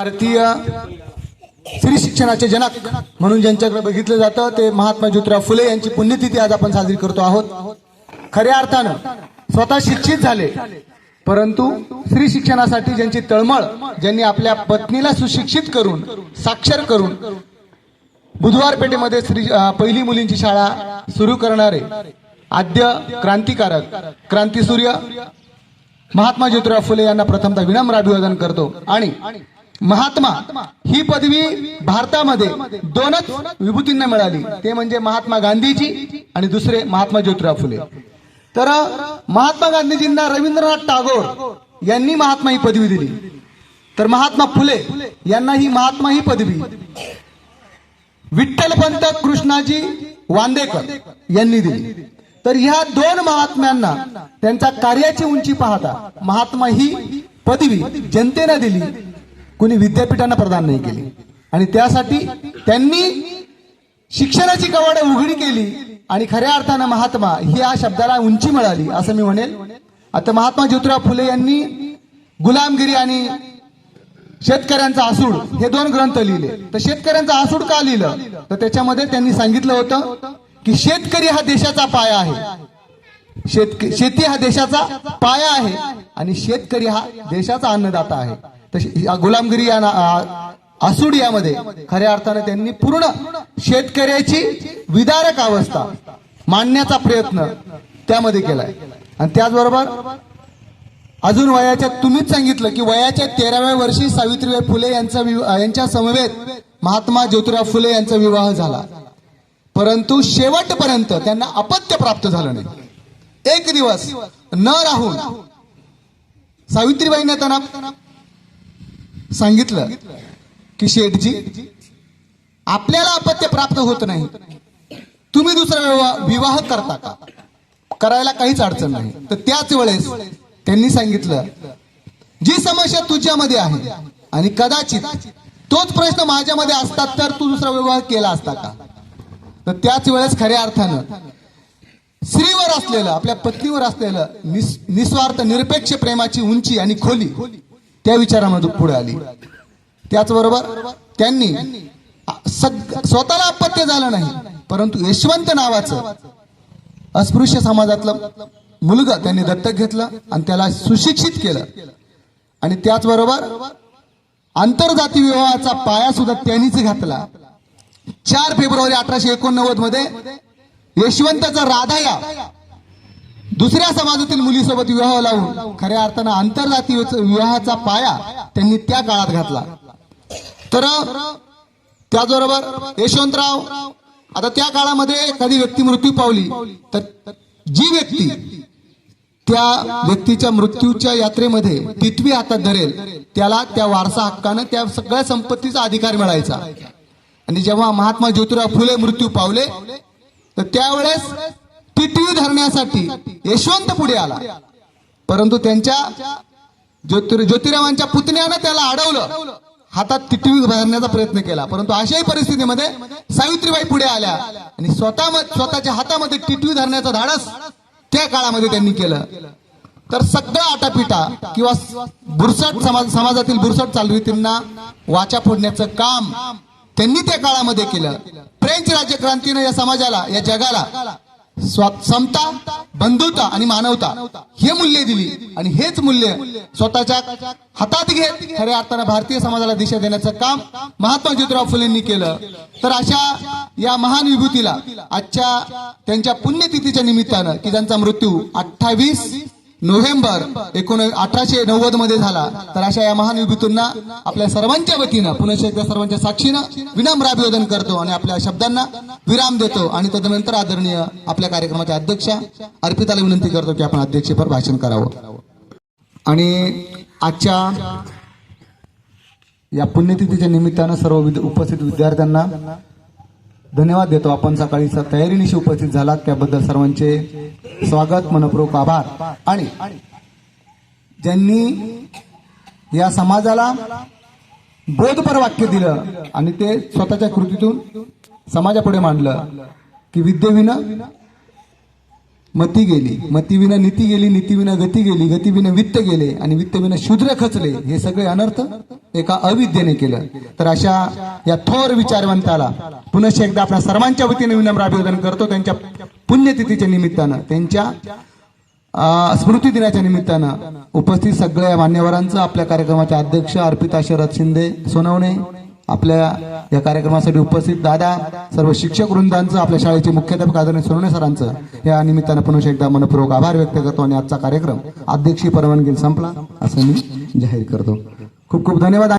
भारतीय स्त्री शिक्षणाचे जनक म्हणून ज्यांच्याकडे बघितलं जातं ते महात्मा ज्योतिराव फुले यांची पुण्यतिथी आज आपण साजरी करतो आहोत. खऱ्या अर्थानं स्वतः शिक्षित झाले परंतु स्त्री शिक्षणासाठी ज्यांची तळमळ ज्यांनी आपल्या पत्नीला सुशिक्षित करून साक्षर करून बुधवार पेठेमध्ये स्त्री पहिली मुलींची शाळा सुरू करणारे आद्य क्रांतिकारक क्रांतीसूर्य महात्मा ज्योतिराव फुले यांना प्रथमतः विनम्र अभिवादन करतो. आणि महात्मा ही पदवी भारतामध्ये दोनच विभूतींना मिळाली. ते म्हणजे महात्मा गांधीजी आणि दुसरे महात्मा ज्योतिराव फुले. तर महात्मा गांधीजींना रवींद्रनाथ टागोर यांनी महात्मा ही पदवी दिली. तर महात्मा फुले यांना ही महात्मा ही पदवी. विठ्ठलपंत कृष्णाजी वांदेकर यांनी दिली. तर ह्या दोन महात्म्यांना त्यांच्या कार्याची उंची पाहता महात्मा ही पदवी जनतेनं दिली. कुणी विद्यापीठांना प्रदान नाही केली. आणि त्यासाठी त्यांनी शिक्षणाची कवाड उघडी केली आणि खऱ्या अर्थानं महात्मा ही या शब्दाला उंची मिळाली असं मी म्हणेल. आता महात्मा ज्योतिराव फुले यांनी गुलामगिरी आणि शेतकऱ्यांचा आसूड हे दोन ग्रंथ लिहिले. तर शेतकऱ्यांचा आसूड का लिहिलं? तर त्याच्यामध्ये त्यांनी सांगितलं होतं की शेतकरी हा देशाचा पाया आहे. शेतक शेती हा देशाचा पाया आहे आणि शेतकरी हा देशाचा अन्नदाता आहे. तशी या गुलामगिरी या ना- आसूड यामध्ये खऱ्या अर्थाने त्यांनी पूर्ण शेतकऱ्याची विदारक अवस्था मांडण्याचा प्रयत्न त्यामध्ये केलाय. आणि त्याचबरोबर अजून वयाच्या तुम्हीच सांगितलं की वयाच्या तेराव्या वर्षी सावित्रीबाई फुले यांचा यांच्या समवेत महात्मा ज्योतिराव फुले यांचा विवाह झाला. परंतु शेवटपर्यंत त्यांना अपत्य प्राप्त झालं नाही. एक दिवस न राहून सावित्रीबाईंनी त्यांना सांगितलं की शेठजी आपल्याला अपत्य प्राप्त होत नाही. तुम्ही दुसरा विवाह करता का? करायला काहीच अडचण नाही. तर त्याच वेळेस त्यांनी सांगितलं जी समस्या तुझ्यामध्ये आहे आणि कदाचित तोच प्रश्न माझ्यामध्ये असतात तर तू दुसरा विवाह केला असता का? तर त्याच वेळेस खऱ्या अर्थानं स्त्रीवर असलेलं आपल्या पत्नीवर असलेलं निस्वार्थ निरपेक्ष प्रेमाची उंची आणि खोली त्या विचारामध्ये पुढे आली. त्याचबरोबर त्यांनी सग- स्वतःला अपत्य झालं नाही परंतु यशवंत नावाचं अस्पृश्य समाजातलं मुलगा त्यांनी दत्तक घेतलं आणि त्याला सुशिक्षित केलं. आणि त्याचबरोबर आंतरजाती विवाहाचा पाया सुद्धा त्यांनीच घातला. चार फेब्रुवारी अठराशे एकोणनव्वदमध्ये यशवंताचा राधा या दुसऱ्या समाजातील मुलीसोबत विवाह लावून खऱ्या अर्थानं आंतरजातीय विवाहाचा पाया त्यांनी त्या काळात घातला. तर त्याचबरोबर यशवंतराव आता त्या काळामध्ये एखादी व्यक्ती मृत्यू पावली तर जी व्यक्ती त्या व्यक्तीच्या मृत्यूच्या यात्रेमध्ये तिथवी हातात धरेल त्याला त्या वारसा हक्कानं त्या सगळ्या संपत्तीचा अधिकार मिळायचा. आणि जेव्हा महात्मा ज्योतिराव फुले मृत्यू पावले तर त्यावेळेस टिटवी धरण्यासाठी? यशवंत पुढे आला. परंतु त्यांच्या ज्योतिर ज्योतिरावांच्या पुतण्यानं त्याला अडवलं. हातात टिटवी भरण्याचा प्रयत्न केला. परंतु अशाही परिस्थितीमध्ये सावित्रीबाई पुढे आल्या आणि स्वतः स्वतःच्या हातामध्ये टिटवी धरण्याचा धाडस त्या काळामध्ये त्यांनी केलं. तर सगळं आटापिटा किंवा बुरसट समाज समाजातील बुरसट चालवितींना वाचा फोडण्याचं काम त्यांनी त्या काळामध्ये केलं. फ्रेंच राज्यक्रांतीने या समाजाला या जगाला समता बंधुता आणि मानवता हे मूल्य दिली. आणि हेच मूल्य स्वतःच्या हातात घेत खऱ्या अर्थानं भारतीय समाजाला दिशा देण्याचं काम महात्मा ज्योतिराव फुलेंनी केलं. तर अशा या महान विभूतीला आजच्या त्यांच्या पुण्यतिथीच्या निमित्तानं की ज्यांचा मृत्यू अठ्ठावीस नोव्हेंबर एकोण अठराशे नव्वदमध्ये झाला. तर अशा या महान विभूतींना आपल्या सर्वांच्या वतीनं पुनश्च एकदा सर्वांच्या साक्षीनं विनम्र अभिवादन करतो आणि आपल्या शब्दांना विराम देतो. आणि तदनंतर आदरणीय आपल्या कार्यक्रमाच्या अध्यक्षा अर्पिताला विनंती करतो की आपण अध्यक्षेपर भाषण करावं. आणि आजच्या या पुण्यतिथीच्या निमित्तानं सर्व उपस्थित विद्यार्थ्यांना धन्यवाद देतो. आपण सकाळी तयारीनिशी उपस्थित झालात. त्याबद्दल सर्वांचे स्वागत मनपूर्वक आभार. आणि ज्यांनी या समाजाला बोधपर वाक्य दिलं आणि ते स्वतःच्या कृतीतून समाजापुढे मांडलं की विद्येविनं मती गेली. मतीविना नीती गेली नीतीविना गती गेली गतीविना वित्त गेले आणि वित्तविना शूद्र खचले हे सगळे अनर्थ एका अविद्येने केलं. तर अशा या थोर विचारवंताला पुनश्च एकदा आपल्या सर्वांच्या वतीने विनम्र अभिवादन करतो. त्यांच्या पुण्यतिथीच्या निमित्तानं त्यांच्या स्मृती दिनाच्या निमित्तानं उपस्थित सगळ्या मान्यवरांचं आपल्या कार्यक्रमाचे अध्यक्ष अर्पिता शरद शिंदे सोनवणे आपल्या या कार्यक्रमासाठी उपस्थित दादा सर्व शिक्षक वृंदांचं आपल्या शाळेचे मुख्याध्यापक आदरणीय सोनवणे सरांचं या निमित्तानं पुनश एकदा मनपूर्वक आभार व्यक्त करतो आणि आजचा कार्यक्रम अध्यक्षी परवानगी संपला असं मी जाहीर करतो. खूप खूप धन्यवाद.